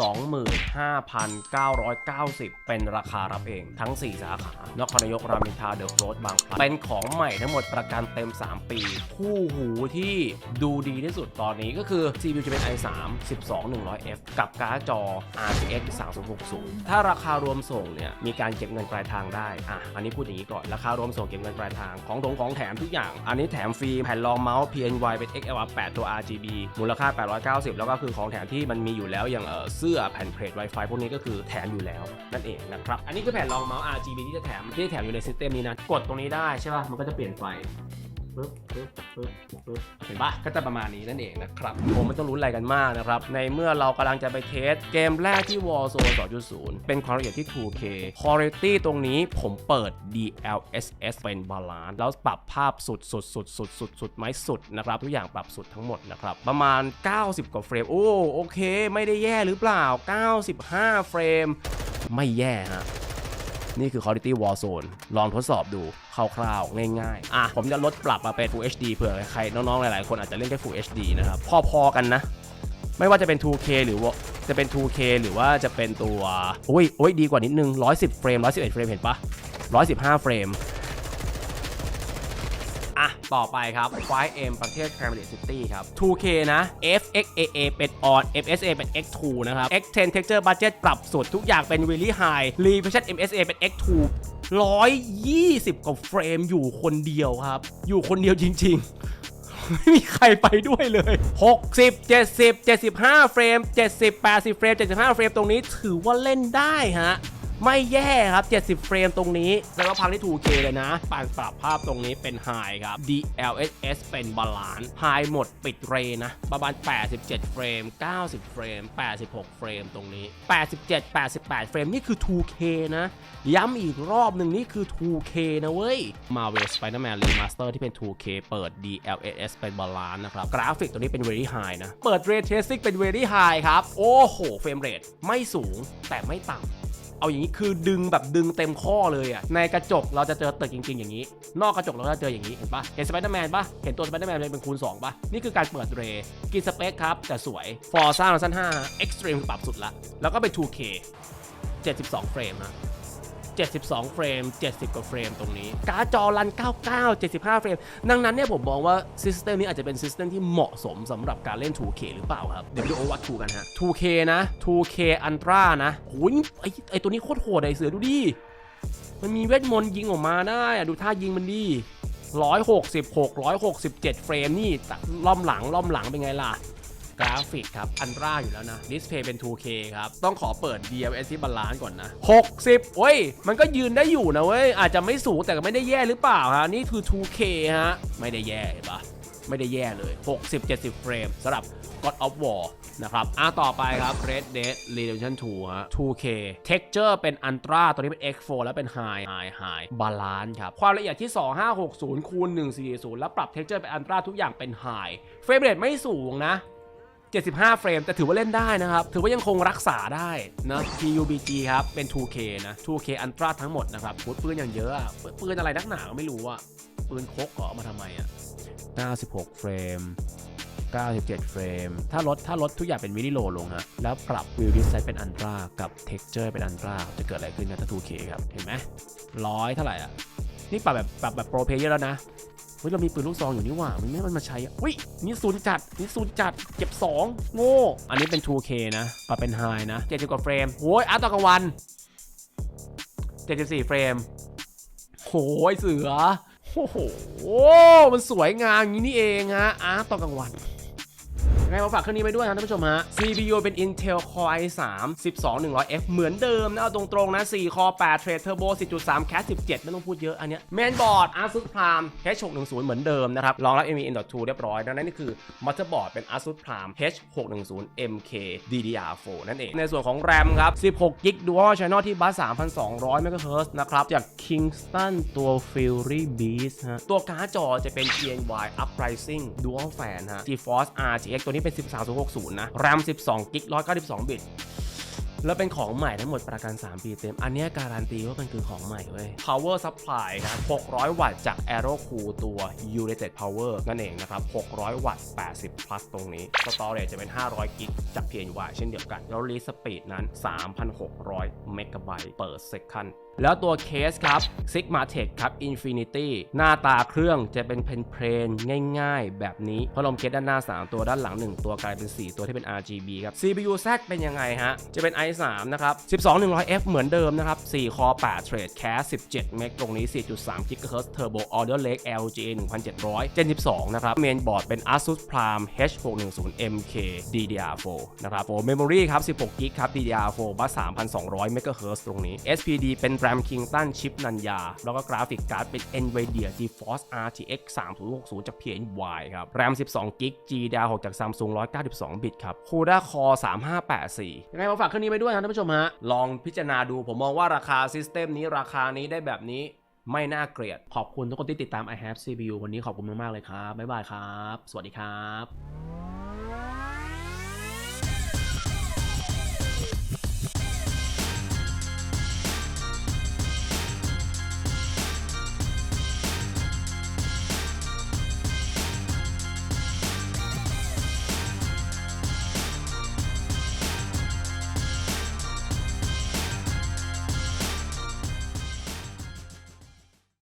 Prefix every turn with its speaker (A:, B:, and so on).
A: 25,990 เป็นราคารับเองทั้ง 4 สาขานครนายกรามอินทราเดอะโรดบางพลัดเป็นของใหม่ทั้งหมดประกันเต็ม 3 ปี คู่หูที่ดูดีที่สุดตอนนี้ก็คือ CPU จะเป็น i3 12100F กับการ์ดจอ RTX 3060 ถ้าราคารวมส่งเนี่ยมีการเก็บเงินปลายทางได้อะอันนี้พูดอย่างนี้ก่อนราคารวมส่งเก็บเงินปลายทางของถงของแถมทุกอย่าง อันนี้แถมฟรีแผ่นรองเมาส์ PNY เป็น XLR 8 ตัว RGB มูลค่า 890 แล้วก็คือของแถมที่มันมีอยู่แล้วอย่างเออเสื้อแผ่นเพลท Wi-Fi พวกนี้ก็คือแถมอยู่แล้วนั่นเองนะครับ อันนี้คือแผ่นรองเมาส์ RGB ที่จะแถมที่แถมอยู่ในซิสเต็มนี้นะ กดตรงนี้ได้ใช่ป่ะ มันก็จะเปลี่ยนไฟ ปึ๊บปึ๊บปึ๊บปึ๊บเห็นปะก็จะประมาณนี้นั่นเองนะครับผมไม่ต้องลุ้นอะไรกันมากนะครับ ในเมื่อเรากำลังจะไปเทสเกมแรกที่ Warzone 2.0 เป็นความละเอียดที่ 2K Quality ตรงนี้ผมเปิด DLSS เป็นบาลานซ์แล้วปรับภาพสุดสุดสุดสุดสุดสุดไม้สุดนะครับ ทุกอย่างปรับสุดทั้งหมดนะครับ ประมาณ 90 กว่าเฟรม โอ้โอเค ไม่ได้แย่หรือเปล่า 95 เฟรม ไม่แย่ฮะ นี่คือ Quality Warzone ลองทดสอบดูคร่าวๆง่ายๆ อะ ผมจะลดปรับมาเป็น Full HD เผื่อใครน้องๆ หลายๆ คนอาจจะเล่นแค่ Full HD นะครับ พอๆ กันนะ ไม่ว่าจะเป็น 2K หรือว่าจะเป็น 2K หรือว่าจะเป็นตัวโอ้ยโอ้ยดีกว่านิดนึง 110 เฟรม 111 เฟรม เห็นปะ115 เฟรม อะ ต่อไปครับ 5M ประเทศ Premier City ครับ 2K นะ FXAA เป็น on FSA เป็น X2 นะครับ X10 Texture Budget ปรับสุดทุกอย่างเป็น Really High Refresh MSA เป็น X2 120 กว่าเฟรมอยู่คนเดียวครับ อยู่คนเดียวจริง ๆไม่มีใครไปด้วยเลย 60 70 75 เฟรม 70 80 เฟรม 75 เฟรม ตรงนี้ถือว่าเล่นได้ฮะ ไม่แย่ครับ 70 เฟรมตรงนี้แล้วก็พังที่ 2K เลยนะปานปรับภาพตรงนี้เป็น High ครับ DLSS เป็นบาลานซ์ High หมดปิดเรนะ ประมาณ 87 เฟรม 90 เฟรม 86 เฟรมตรงนี้ 87 88 เฟรม นี่คือ 2K นะ ย้ำอีกรอบหนึ่งนี่คือ 2K นะเว้ย Marvel Spider-Man Remaster ที่เป็น 2K เปิด DLSS เป็นบาลานซ์นะครับ กราฟิกตัวนี้เป็น Very High นะ เปิด Ray Tracing เป็น Very High ครับ โอ้โห เฟรมเรทไม่สูงแต่ไม่ต่ำ เอาอย่างนี้คือดึงแบบดึงเต็มข้อเลยอะในกระจกเราจะเจอตึกจริง ๆ อย่างนี้ นอกกระจกเราจะเจออย่างนี้เห็นปะเห็นสไปเดอร์แมนปะเห็นตัวสไปเดอร์แมนเป็นคูณ2ปะนี่คือการเปิดเรย์กินสเปคครับ แต่สวยฟอร์ซ่าเราสั้น5 Extreme ปรับสุดละแล้วก็เป็น 2K 72 เฟรมนะ 72 เฟรม 70 กว่าเฟรมตรงนี้ การ์ดจอรัน 99 75 เฟรม ดังนั้นเนี่ยผมมองว่าซิสเต็มนี้อาจจะเป็นซิสเต็มที่เหมาะสมสำหรับการเล่น 2K หรือเปล่าครับ เดี๋ยวไปดูโอวัต2กันฮะ 2K นะ 2K Ultra นะโอ้ยไอไอตัวนี้โคตรโหดไอเสือดูดิ มันมีเวทมนต์ยิงออกมาได้อะดูท่ายิงมันดี166 167 เฟรมนี่ล่อมหลังล่อมหลังเป็นไงล่ะ กราฟิกครับ อันร่าอยู่แล้วนะดิสเพย์เป็น 2K ครับ ต้องขอเปิด DLS ที่บาลานซ์ก่อนนะ 60เว้ย มันก็ยืนได้อยู่นะเว้ย อาจจะไม่สูงแต่ก็ไม่ได้แย่หรือเปล่าฮะ นี่คือ 2K ฮะ ไม่ได้แย่เห็นปะไม่ได้แย่เลย 60 70 เฟรมสำหรับ God of War นะครับ อะ ต่อไปครับ Red Dead Redemption 2 ฮะ 2K Texture เป็น Ultra ตัวนี้เป็น X4 แล้วเป็น High High High Balance ครับ ความละเอียดที่ 2560คูณ140แล้วปรับ Texture เป็น Ultra ทุกอย่างเป็น High เฟรมเรทไม่สูงนะ 75 เฟรม แต่ถือว่าเล่นได้นะครับ ถือว่ายังคงรักษาได้นะ PUBG ครับ เป็น 2K นะ 2K Ultra ทั้งหมดนะครับพุดปืนอย่างเยอะปืนอะไรนักหนาไม่รู้อะปืนคกเหรอเอามาทำไมอะ96 เฟรม 97 เฟรม ถ้าลดถ้าลดทุกอย่างเป็นวิดีโลลงฮะ แล้วปรับวิวดิสไซน์เป็นอันตรากับ Texture เป็นอันตราจะเกิดอะไรขึ้นนะถ้า 2K ครับ เห็นไหมร้อยเท่าไหร่อะ นี่ปรับแบบปรับแบบโปรเพเยอร์แล้วนะ เฮ้ยเรามีปืนลูกซองอยู่นี่หว่ามันไม่มันมาใช้อะอุ้ยนี่ศูนย์จัดนี่ศูนย์จัดเก็บ 2 โง่ อันนี้เป็น 2K นะปรับเป็น High นะ70กว่าเฟรมโอ้ยอาร์ตต่อกลางวัน74เฟรมโอ้ยเสือโอ้โหมันสวยงามอย่างนี้นี่เองฮะอาร์ตตอนกลางวัน ยังไงมาฝากเครื่องนี้ไปด้วยนะท่านผู้ชมฮะ CPU เป็น Intel Core i3 12100F เหมือนเดิมนะเอาตรงๆนะ4 Core 8 Thread Turbo 10.3 Cat 17 ไม่ต้องพูดเยอะอันเนี้ย Mainboard Asus Prime H610 เหมือนเดิมนะครับรองรับ NVMe M.2 เรียบร้อยดังนั้นนี่คือ Motherboard เป็น Asus Prime H610 MK DDR4 นั่นเอง ในส่วนของ RAM ครับ 16 GB Dual Channel ที่บัส3,200 MHz นะครับ จาก Kingston ตัว Fury Beast ฮะตัวการ์ดจอจะเป็น PNY Uprising Dual Fan ฮะ GeForce RTX ตัวนี้เป็น 13060 นะ RAM 12 GB 192 บิต แล้วเป็นของใหม่ทั้งหมดประกัน 3 ปีเต็ม อันเนี้ยการันตีว่ามันคือของใหม่เว้ย power supply ครับ600 วัตต์จาก Aero Cool ตัว United Power นั่นเองนะครับ 600 วัตต์ 80 plus ตรงนี้ storage จะเป็น 500 กิกจาก PNY เช่นเดียวกัน แล้ว read speed นั้น 3,600 เมกะไบต์ per second แล้วตัวเคสครับ Sigma Tech ครับ Infinity หน้าตาเครื่องจะเป็นเพนเพลนๆง่ายๆ แบบนี้พัดลมเคสด้านหน้า 3 ตัวด้านหลัง 1 ตัวกลายเป็น 4 ตัวที่เป็น RGB ครับ CPU Z เป็นยังไงฮะ จะเป็น i3 นะครับ 12100F เหมือนเดิมนะครับ4 Core 8 Thread Cache 17 เมกตรงนี้ 4.3 GHz Turbo Audio Lake LGA 1700 Gen 12 นะครับ เมนบอร์ดเป็น Asus Prime H610MK DDR4 นะครับโอ้ Memory ครับ 16 GB ครับ DDR4 บัส 3,200 MHz ตรงนี้ SPD เป็น RAM Kingston ชิปนันยา แล้วก็กราฟิกการ์ดเป็น NVIDIA GeForce RTX 3060 จาก PNY ครับ RAM 12 GB GDDR6 จาก Samsung 192 บิตครับ CUDA Core 3584 ยังไงมาฝากเครื่องนี้ไปด้วยครับท่านผู้ชมฮะ ลองพิจารณาดู ผมมองว่าราคาซิสเต็มนี้ราคานี้ได้แบบนี้ไม่น่าเกลียด ขอบคุณทุกคนที่ติดตาม i have CPU วันนี้ขอบคุณมาก ๆ เลยครับ บ๊ายบายครับ สวัสดีครับ